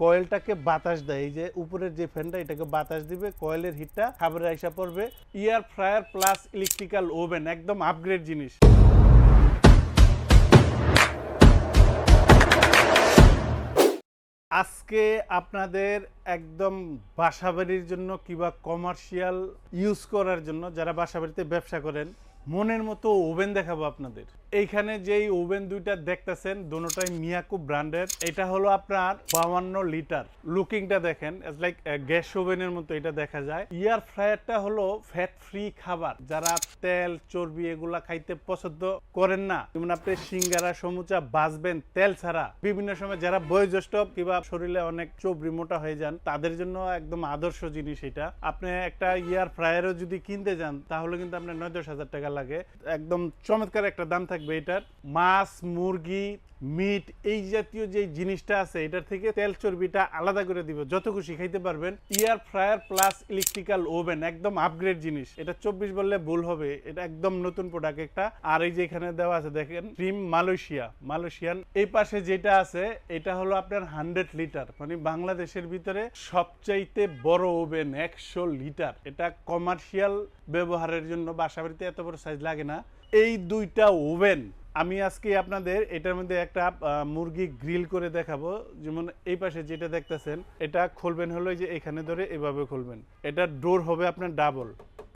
কয়েলটাকে বাতাস দেয়। এই যে উপরের যে ফ্যানটা, এটাকে বাতাস দিবে। কয়েলের হিটটা খাবারে আইসা পড়বে। Air fryer plus electrical oven, একদম আপগ্রেড জিনিস। আজকে আপনাদের একদম বাসাবাড়ির জন্য কিবা কমার্শিয়াল ইউজ করার জন্য যারা বাসাবাড়িতে ব্যবসা করেন, মনের মতো ওভেন দেখাবো আপনাদের। এইখানে যেই ওভেন দুইটা দেখতেছেন, দুটোটাই মিয়াকু ব্র্যান্ডের। এটা হলো আপনার বাউান্ন লিটার। লুকিংটা দেখেন লাইক গ্যাস ওভেনের মতো এটা দেখা যায়। ইয়ার ফ্রায়ারটা হলো ফ্যাট ফ্রি খাবার। যারা তেল, চর্বি এগুলা খাইতে পছন্দ করেন না, যেমন আপনি সিঙ্গারা, সমুচা, বাঁচবেন তেল ছাড়া। বিভিন্ন সময় যারা বয়োজ্যেষ্ঠ কিংবা শরীরে অনেক চর্বি মোটা হয়ে যান, তাদের জন্য একদম আদর্শ জিনিস এটা। আপনি একটা ইয়ার ফ্রায়ারও যদি কিনতে যান, তাহলে কিন্তু আপনার নয় দশ হাজার টাকা লাগে। একদম চমৎকার একটা দাম থাকবে এটার। মাছ, মুরগি মিট এই জাতীয় যে জিনিসটা আছে, এটার থেকে তেল চর্বিটা আলাদা করে দিব। যত খুশি খাইতে পারবেন। Air fryer plus electrical oven একদম আপগ্রেড জিনিস। এটা চব্বিশ বললে ভুল হবে। এটা একদম নতুন প্রোডাক্ট একটা। আর এই যে এখানে দেওয়া আছে, দেখেন ক্রিম মালয়েশিয়া। মালয়েশিয়ান, এই পাশে যেটা আছে, এটা হলো আপনার হান্ড্রেড লিটার মানে বাংলাদেশের ভিতরে সবচাইতে বড় ওভেন একশো লিটার এটা কমার্শিয়াল ব্যবহারের জন্য বাসা বাড়িতে এত বড় সাইজ লাগে না। এই দুইটা ওভেন আমি আজকে আপনাদের এটার মধ্যে একটা মুরগি গ্রিল করে দেখাবো। যেমন এই পাশে যেটা দেখতেছেন, এটা খুলবেন হলো যে এখানে ধরে এভাবে খুলবেন। এটা ডোর হবে আপনার ডাবল।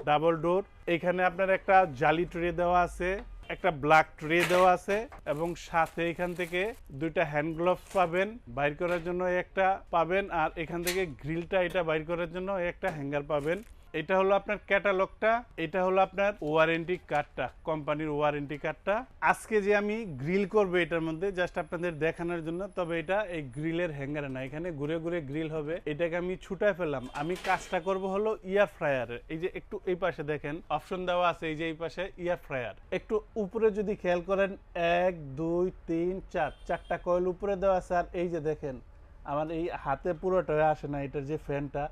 Double door. এখানে আপনার একটা জালি ট্রে দেওয়া আছে, একটা ব্ল্যাক ট্রে দেওয়া আছে এবং সাথে এখান থেকে দুইটা হ্যান্ড গ্লোভস পাবেন, বাইর করার জন্য একটা পাবেন আর এখান থেকে গ্রিলটা এটা বাইর করার জন্য একটা হ্যাঙ্গার পাবেন। এটা হলো আপনার ক্যাটালগটা, এটা হলো আপনার ওয়ারেন্টি কার্ডটা, কোম্পানির ওয়ারেন্টি কার্ডটা। আজকে যে আমি গ্রিল করব এটার মধ্যে, জাস্ট আপনাদের দেখানোর জন্য, তবে এটা এই গ্রিলের হ্যাঙ্গারে না, এখানে ঘুরে ঘুরে গ্রিল হবে। এটাকে আমি ছুটায় ফেললাম। আমি কাজটা করব হলো ইয়ার ফ্রায়ারের এই যে একটু এই পাশে দেখেন, অপশন দেওয়া আছে, এই যে এই পাশে ইয়ার ফ্রায়ার। একটু উপরে যদি খেয়াল করেন, এক, দুই, তিন, চার, চারটা কয়েল উপরে দেওয়া আছে। আর এই যে দেখেন, আমার এই হাতে পুরোটা আসে না, এটার যে ফ্যানটা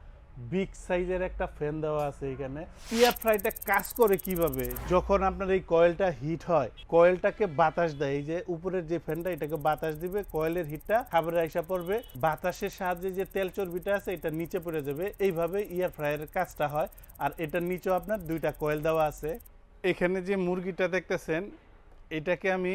বিগ সাইজের একটা ফ্যান দেওয়া আছে এখানে। এয়ার ফ্রাইটা কাজ করে কীভাবে? যখন আপনার এই কয়েলটা হিট হয়, কয়েলটাকে বাতাস দেয়। এই যে উপরের যে ফ্যানটা, এটাকে বাতাস দিবে, কয়েলের হিটটা খাবারে আইসা পড়বে। বাতাসের সাহায্যে যে তেল চর্বিটা আছে, এটা নিচে পড়ে যাবে। এইভাবে ইয়ার ফ্রায়ারের কাজটা হয়। আর এটার নিচেও আপনার দুইটা কয়েল দেওয়া আছে। এখানে যে মুরগিটা দেখতেছেন, এটাকে আমি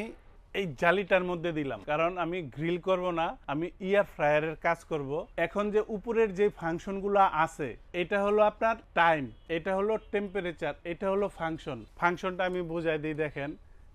এই জালিটার মধ্যে দিলাম। কারণ আমি গ্রিল করব না, আমি ইয়ার ফ্রায়ারের কাজ করব। এখন যে উপরের যে ফাংশনগুলো আছে, এটা হলো আপনার টাইম, এটা হলো টেম্পারেচার, এটা হলো ফাংশন। ফাংশনটা আমি বুঝাই দিই, দেখেন,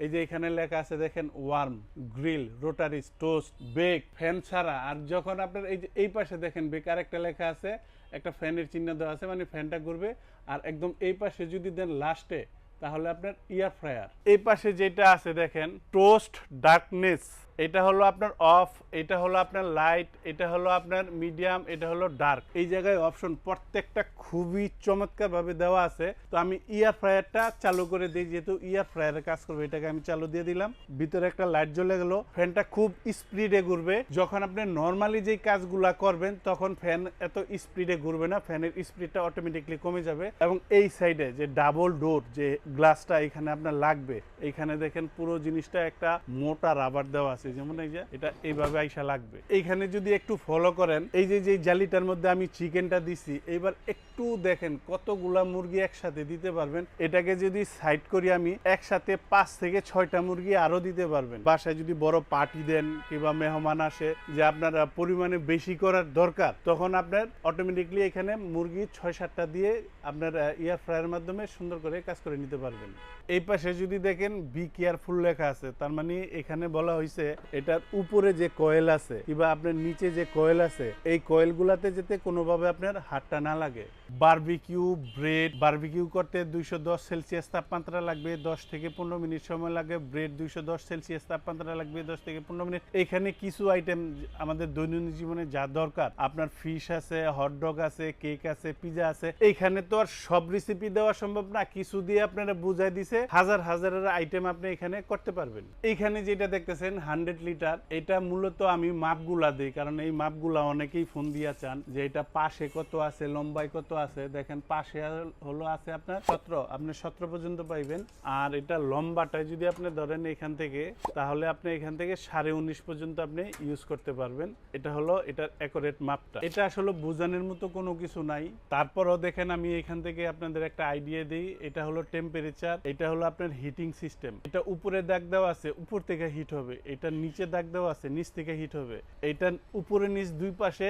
এই যে এখানে লেখা আছে, দেখেন, warm, grill, rotary, toast, bake, fan ছাড়া। আর যখন আপনার এই যে, এই পাশে দেখেন, বেক আরেকটা লেখা আছে, একটা ফ্যানের চিহ্ন দেওয়া আছে মানে ফ্যানটা ঘুরবে। আর একদম এই পাশে যদি দেন লাস্টে তাহলে আপনার ইয়ার ফ্রায়ার এই পাশে যেটা আছে দেখেন টোস্ট ডার্কনেস এটা হলো আপনার অফ, এটা হলো আপনার লাইট, এটা হলো আপনার মিডিয়াম, এটা হলো ডার্ক। এই জায়গায় অপশন প্রত্যেকটা খুবই চমৎকার ভাবে দেওয়া আছে। তো আমি ইয়ার ফ্রায়ারটা চালু করে দিই, যেহেতু ইয়ার ফ্রায়ারের কাজ করবে, এটাকে আমি চালু দিয়ে দিলাম। ভিতরে একটা লাইট জ্বলে গেল, ফ্যানটা খুব স্পিডে ঘুরবে। যখন আপনি নর্মালি যেই কাজগুলা করবেন, তখন ফ্যান এত স্পিডে ঘুরবে না, ফ্যানের স্পিডটা অটোমেটিকলি কমে যাবে। এবং এই সাইডে যে ডাবল ডোর, যে গ্লাসটা এখানে আপনার লাগবে এইখানে দেখেন পুরো জিনিসটা একটা মোটা রাবার দেওয়া আছে। যেমন এই যে, এটা এইভাবে আইসা লাগবে। এইখানে যদি একটু ফলো করেন, এই যে যে জালিটার মধ্যে আমি চিকেনটা দিছি এবার একটু দেখেন কতগুলা মুরগি একসাথে দিতে পারবেন। এটাকে যদি সাইড করি আমি, একসাথে পাঁচ থেকে ছয়টা মুরগি আরও দিতে পারবেন। বাসায় যদি বড় পার্টি দেন কিংবা মেহমান আসে, যে আপনার পরিমাণে বেশি করার দরকার, তখন আপনার অটোমেটিকলি এখানে মুরগি ছয় সাতটা দিয়ে আপনার ইয়ার ফ্রায়ার মাধ্যমে সুন্দর করে কাজ করে নিতে পারবেন। এই পাশে যদি দেখেন বি কেয়ারফুল লেখা আছে, তার মানে এখানে বলা হয়েছে এটার উপরে যে কয়েল আছে কিংবা আপনার নিচে যে কয়েল আছে, এই কয়েলগুলাতে যেতে কোনোভাবে আপনার হাতটা না লাগে। বারবিকিউ ব্রেড, বারবিকিউ করতে দুইশো দশ সেলসিয়াস তাপমাত্রা লাগবে দশ থেকে পনেরো মিনিট সময় লাগে, ব্রেড দুইশো দশ সেলসিয়াস তাপমাত্রা লাগবে দশ থেকে পনেরো মিনিট। এখানে কিছু আইটেম আমাদের দৈনন্দিন জীবনে যা দরকার, আপনার ফিশ আছে হটডগ আছে কেক আছে পিজা আছে এইখানে তো আর সব রেসিপি দেওয়া সম্ভব না, কিছু দিয়ে আপনারা বুঝাই দিছে, হাজার হাজারের আইটেম আপনি এখানে করতে পারবেন। এইখানে যেটা দেখতেছেন হান্ড্রেড লিটার এটা মূলত আমি মাপগুলা দিই, কারণ এই মাপগুলা অনেকেই ফোন দিয়া চান যে এটা পাশে কত আছে, লম্বায় কত আছে, দেখেন পাশে হলো আছে আপনার সতেরো। আপনি সতেরো পর্যন্ত পাইবেন। আর এটা লম্বাটায় যদি আপনি ধরেন এখান থেকে, তাহলে আপনি এখান থেকে সাড়ে উনিশ পর্যন্ত আপনি ইউজ করতে পারবেন। এটা হলো এটার অ্যাকোরেট মাপটা। এটা আসলে বোঝানোর মতো কোনো কিছু নাই। তারপরও দেখেন আমি এখান থেকে আপনাদের একটা আইডিয়া দিই। এটা হলো টেম্পারেচার এটা হলো আপনার হিটিং সিস্টেম এটা উপরে দাগ দেওয়া আছে, উপর থেকে হিট হবে। এটা নিচে দাগ দেওয়া আছে, নিচ থেকে হিট হবে। এটা উপরে নিচ দুই পাশে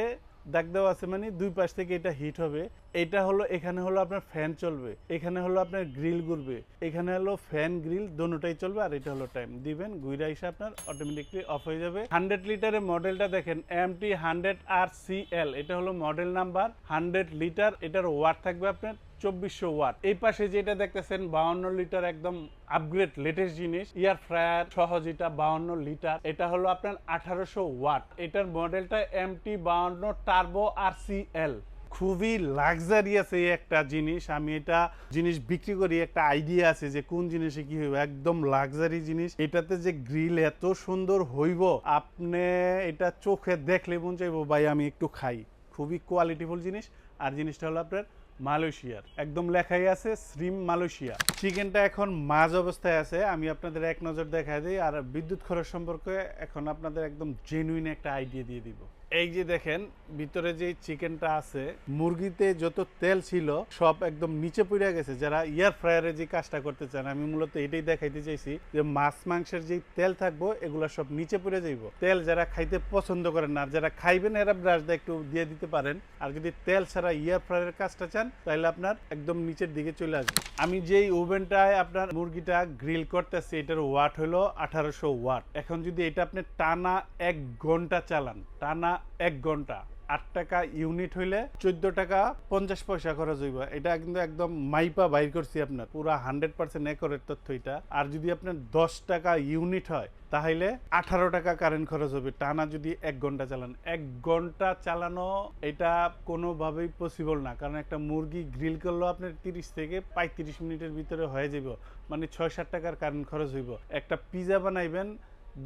দাগ দেওয়া আছে মানে দুই পাশ থেকে এটা হিট হবে। এটা হলো, এখানে হলো আপনার ফ্যান চলবে, এখানে হলো আপনার গ্রিল ঘুরবে, এখানে হলো ফ্যান গ্রিল দোনোটাই চলবে, আর এটা হলো টাইম দিবেন গুইরা এসে আপনার অটোমেটিকলি অফ হয়ে যাবে। হান্ড্রেড লিটারের মডেলটা দেখেন M T hundred R C L এটা হলো মডেল নাম্বার হান্ড্রেড লিটার এটার ওয়াট থাকবে আপনার চব্বিশশো ওয়াট। এই পাশে যেটা দেখতেছেন, বাউন্ন লিটার একদম আপগ্রেড লেটেস্ট জিনিস। ইয়ার ফ্রায়ার সহজ এটা বাউন্ন লিটার, এটা হলো আপনার আঠারোশো ওয়াট। এটার মডেলটা এম টি বাউন্ন টার্বো আর সি এল খুবই লাক্সারিয়াস এই একটা জিনিস। আমি এটা জিনিস বিক্রি করি, একটা আইডিয়া আছে যে কোন জিনিসে কি হইব। একদম লাক্সারি জিনিস। এটাতে যে গ্রিল এত সুন্দর হইব, আপনি এটা চোখে দেখলে মন চাইব, ভাই, আমি একটু খাই। খুবই কোয়ালিটিফুল জিনিস। আর জিনিসটা হলো আপনার মালয়েশিয়ার, একদম লেখাই আছে শ্রিম মালয়েশিয়া। চিকেনটা এখন মাঝ অবস্থায় আছে, আমি আপনাদের এক নজর দেখাই দিই, আর বিদ্যুৎ খরচ সম্পর্কে এখন আপনাদের একদম জেনুইন একটা আইডিয়া দিয়ে দিব। এই যে দেখেন, ভিতরে যে চিকেনটা আছে, মুরগিতে যত তেল ছিল, সব একদম নিচে পড়ে গেছে। যারা এয়ার ফ্রায়ারে যে কাজটা করতে চান, আমি মূলত এটাই দেখাইতে চাইছি যে মাছ, মাংসের যে তেল থাকব, এগুলো সব নিচে পড়ে যাইব। তেল যারা খাইতে পছন্দ করেন না যারা খাইবেন, এরা ব্রাশ একটু দিয়ে দিতে পারেন। আর যদি তেল ছাড়া ইয়ার ফ্রায়ারের কাজটা চান, তাহলে আপনার একদম নিচের দিকে চলে আসবে। আমি যেই ওভেনটায় আপনার মুরগিটা গ্রিল করতেছি, এটার ওয়াট হলো আঠারোশো ওয়াট এখন যদি এটা আপনি টানা এক ঘণ্টা চালান টানা এক ঘণ্টা। আট টাকা ইউনিট হইলে চোদ্দ টাকা পঞ্চাশ পয়সা খরচ হইব। এটা কিন্তু একদম মাইপা বাইর করছি আপনার। পুরা হান্ড্রেড পার্সেন্ট একরের তথ্য এটা আর যদি আপনার দশ টাকা ইউনিট হয়, তাহলে আঠারো টাকা কারেন্ট খরচ হবে। টানা যদি এক ঘণ্টা চালান। এক ঘণ্টা চালানো এটা কোনোভাবেই পসিবল না। কারণ একটা মুরগি গ্রিল করলেও আপনার তিরিশ থেকে পঁয়ত্রিশ মিনিটের ভিতরে হয়ে যাব মানে ছয় সাত টাকার কারেন্ট খরচ হইব। একটা পিজা বানাইবেন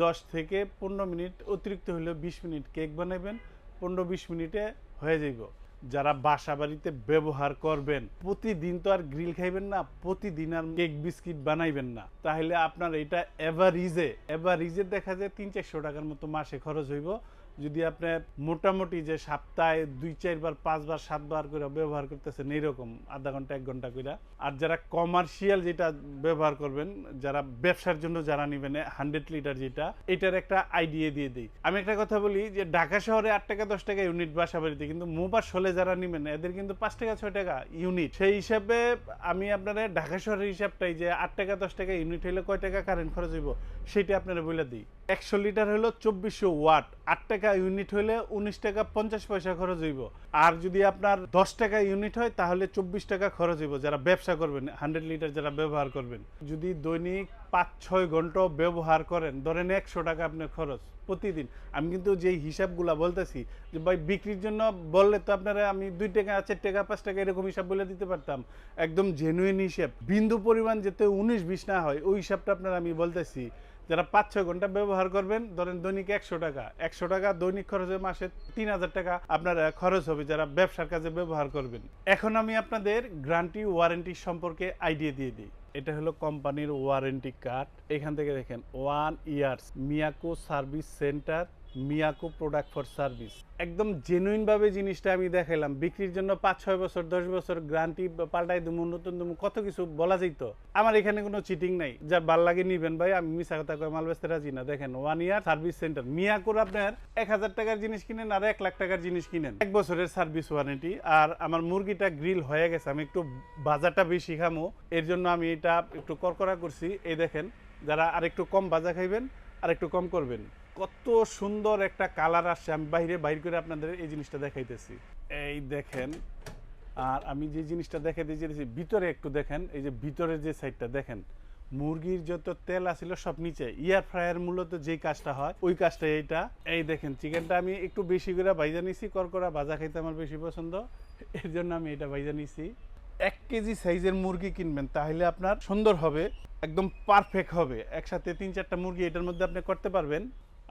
দশ থেকে পনেরো মিনিট, অতিরিক্ত হলে বিশ মিনিট কেক বানাবেন পনেরো বিশ মিনিটে হয়ে যাইব। যারা বাসা বাড়িতে ব্যবহার করবেন, প্রতিদিন তো আর গ্রিল খাইবেন না, প্রতিদিন আর কেক বিস্কিট বানাইবেন না। তাহলে আপনার এটা এভারিজে এভারিজে দেখা যায় তিন চারশো টাকার মতো মাসে খরচ হইব। যদি আপনি মোটামুটি যে সপ্তাহে দুই, চারবার, পাঁচবার, সাতবার করে ব্যবহার করতেছেন, এইরকম আধা ঘণ্টা, এক ঘণ্টা করে আর যারা কমার্শিয়াল যেটা ব্যবহার করবেন, যারা ব্যবসার জন্য যারা নেবেন হান্ড্রেড লিটার যেটা, এটার একটা আইডিয়া দিয়ে দিই। আমি একটা কথা বলি যে ঢাকা শহরে আট টাকা, দশ টাকা ইউনিট বাসা বাড়িতে কিন্তু মোবাস হলে যারা নেবেন, এদের কিন্তু পাঁচ টাকা, ছয় টাকা ইউনিট সেই হিসাবে আমি আপনারা ঢাকা শহরের হিসাবটাই যে আট টাকা, দশ টাকা ইউনিট হলে কয় টাকা কারেন্ট খরচ হইব, সেটা আপনারা বলে দিই। একশো লিটার হলো চব্বিশশো ওয়াট আট টাকা ইউনিট হলে উনিশ টাকা পঞ্চাশ পয়সা খরচ হইব। আর যদি আপনার দশ টাকা ইউনিট হয়, তাহলে চব্বিশ টাকা খরচ হইব। যারা ব্যবসা করবেন হান্ড্রেড লিটার যারা ব্যবহার করবেন। যদি দৈনিক পাঁচ, ছয় ঘণ্টা ব্যবহার করেন, ধরেন একশো টাকা আপনার খরচ প্রতিদিন। আমি কিন্তু যেই হিসাবগুলা বলতেছি, যে ভাই বিক্রির জন্য বললে তো আপনারা আমি দুই টাকা, চার টাকা, পাঁচ টাকা এরকম হিসাব বলে দিতে পারতাম। একদম জেনুইন হিসাব। বিন্দু পরিমাণ যেতে উনিশ, বিশ না হয়, ওই হিসাবটা আপনারা আমি বলতেছি। যারা পাঁচ ছয় ঘণ্টা ব্যবহার করবেন, ধরেন দৈনিক একশো টাকা। একশো টাকা দৈনিক খরচে মাসে তিন হাজার টাকা আপনার খরচ হবে যারা ব্যবসার কাজে ব্যবহার করবেন। এখন আমি আপনাদের গ্রান্টি ওয়ারেন্টি সম্পর্কে আইডিয়া দিয়ে দিই। এটা হলো কোম্পানির ওয়ারেন্টি কার্ড। এখান থেকে দেখেন, one years Miyako service centre Miyako product for service একদম জেনুইন ভাবে জিনিসটা আমি দেখাইলাম। বিক্রির জন্য পাঁচ, ছয় বছর, দশ বছর গ্যারান্টি পাল্টাই দেবো নতুন দেবো কত কিছু বলা যেত আমার এখানে কোনো চিটিং নাই। যার ভালো লাগে নিবেন ভাই, আমি মিশা কথা কয়ে মাল বেচতে রাজি না। দেখেন ওয়ান ইয়ার সার্ভিস সেন্টার মিয়াকোর আপনার এক হাজার টাকার জিনিস কিনেন আর এক লাখ টাকার জিনিস কিনেন। এক বছরের সার্ভিস ওয়ারেন্টি আর আমার মুরগিটা গ্রিল হয়ে গেছে, আমি একটু বাজারটা বেশি খামো। এর জন্য আমি এটা একটু করকরা করছি। এই দেখেন, যারা আর একটু কম বাজা খাইবেন আর একটু কম করবেন। কত সুন্দর একটা কালার আসছে। আমি বাইরে, বাইর করে আপনাদের এই জিনিসটা দেখাইতেছি। এই দেখেন, আর আমি যে জিনিসটা দেখাইতে চেয়েছি ভিতরে একটু দেখেন, এই যে ভিতরের যে সাইডটা দেখেন, মুরগির যত তেল আছিল সব নিচে। ইয়ার ফ্রায়ার মূলত যেই কাজটা হয়, ওই কাজটা এইটা। এই দেখেন, চিকেনটা আমি একটু বেশি করে ভাইজা নিছি করকরা ভাজা খাইতে আমার বেশি পছন্দ। এর জন্য আমি এটা ভাইজা নিছি। এক কেজি সাইজের মুরগি কিনবেন, তাহলে আপনার সুন্দর হবে, একদম পারফেক্ট হবে। একসাথে তিন চারটা মুরগি এটার মধ্যে আপনি করতে পারবেন।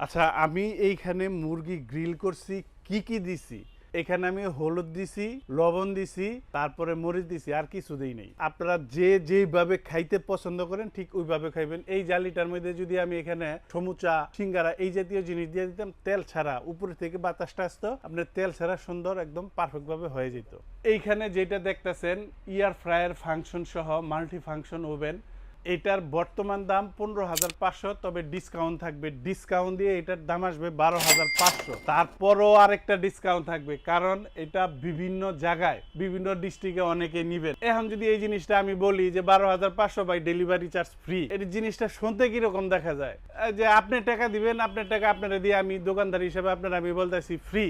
আচ্ছা আমি এইখানে মুরগি গ্রিল করছি, কি কি দিছি? এখানে আমি হলুদ দিছি, লবণ দিছি, তারপরে মরিচ দিছি, আর কিছু দিই নেই। আপনারা যে যেভাবে খাইতে পছন্দ করেন, ঠিক ওইভাবে খাইবেন। এই জালিটার মধ্যে যদি আমি এখানে সমুচা, সিঙ্গারা এই জাতীয় জিনিস দিয়ে দিতাম, তেল ছাড়া উপরে থেকে বাতাসটা আসতো, আপনার তেল ছাড়া সুন্দর একদম পারফেক্ট ভাবে হয়ে যেত। এইখানে যেটা দেখতেছেন, ইয়ার ফ্রায়ার ফাংশন সহ মাল্টি ফাংশন ওভেন। এটার বর্তমান দাম পনেরো হাজার পাঁচশো, তবে ডিসকাউন্ট থাকবে। ডিসকাউন্ট দিয়ে এটার দাম আসবে বারো হাজার পাঁচশো। তারপরও আরেকটা ডিসকাউন্ট থাকবে, কারণ এটা বিভিন্ন জায়গায়, বিভিন্ন ডিস্ট্রিক্টে অনেকে নিবেন। এখন যদি এই জিনিসটা আমি বলি যে বারো হাজার পাঁচশো বাই ডেলিভারি চার্জ ফ্রি এই জিনিসটা শুনতে কীরকম দেখা যায়? যে আপনি টাকা দিবেন, আপনার টাকা আপনারা দিয়ে আমি দোকানদার হিসেবে আপনার আমি বলতেছি ফ্রি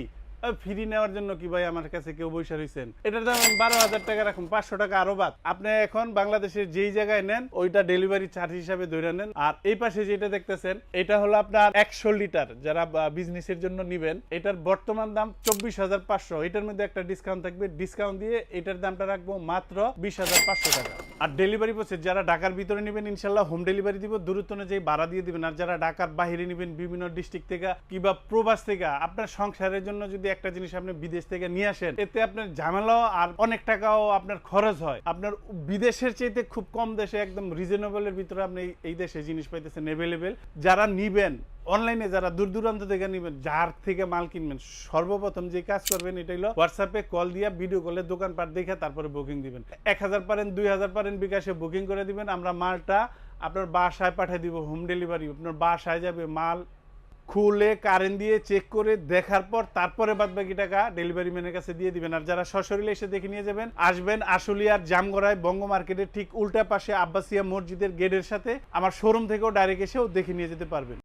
ফ্রি নেওয়ার জন্য কি ভাই আমার কাছে কেউ বৈশা রয়েছেন এটার দাম বারো হাজার টাকা রাখুন পাঁচশো টাকা আরও বাদ। আপনি এখন বাংলাদেশের যেই জায়গায় নেন, ওইটা ডেলিভারি চার্জ হিসাবে ধরে নেন। আর এই পাশে যেটা দেখতেছেন, এটা হলো আপনার একশো লিটার যারা বিজনেসের জন্য নিবেন, এটার বর্তমান দাম চব্বিশ হাজার পাঁচশো। এটার মধ্যে একটা ডিসকাউন্ট থাকবে। ডিসকাউন্ট দিয়ে এটার দামটা রাখব মাত্র বিশ হাজার পাঁচশো টাকা। আর ডেলিভারি প্রসেস যারা ঢাকার ভিতরে নেবেন, ইনশাল্লাহ হোম ডেলিভারি দিব। দূরত্ব অনুযায়ী ভাড়া দিয়ে দিবেন। আর যারা ঢাকার বাইরে নেবেন, বিভিন্ন ডিস্ট্রিক্ট থেকে কিংবা প্রবাস থেকে, আপনার সংসারের জন্য যদি একটা জিনিস আপনি বিদেশ থেকে নিয়ে আসেন, এতে আপনার ঝামেলাও আর অনেক টাকাও আপনার খরচ হয়। আপনার বিদেশের চাইতে খুব কম দেশে, একদম রিজনেবলের ভিতরে আপনি এই দেশে জিনিস পাইতেছেন অ্যাভেলেবেল যারা নিবেন অনলাইনে যারা দূর দূরান্ত থেকে নিবেন, যার থেকে মাল কিনবেন, সর্বপ্রথম যে কাজ করবেন এটা হলো হোয়াটসঅ্যাপে কল দিয়া ভিডিও কলে দোকানপাট দেখে তারপরে বুকিং দিবেন। এক হাজার পারেন, দুই হাজার পারেন বিকাশে বুকিং করে দিবেন। আমরা মালটা আপনার বাসায় পাঠিয়ে দিব হোম ডেলিভারি আপনার বাসায় যাবে মাল খুলে কারেন্ট দিয়ে চেক করে দেখার পর তারপরে বাদ বাকি টাকা ডেলিভারি ম্যানের কাছে দিয়ে দিবেন। আর যারা সশরীরে এসে দেখে নিয়ে যাবেন, আসবেন আশুলিয়ার জামগড়ায় বঙ্গ মার্কেটের ঠিক উল্টা পাশে আব্বাসিয়া মসজিদের গেটের সাথে। আমার শোরুম থেকেও ডাইরেক্ট এসেও দেখে নিয়ে যেতে পারবেন।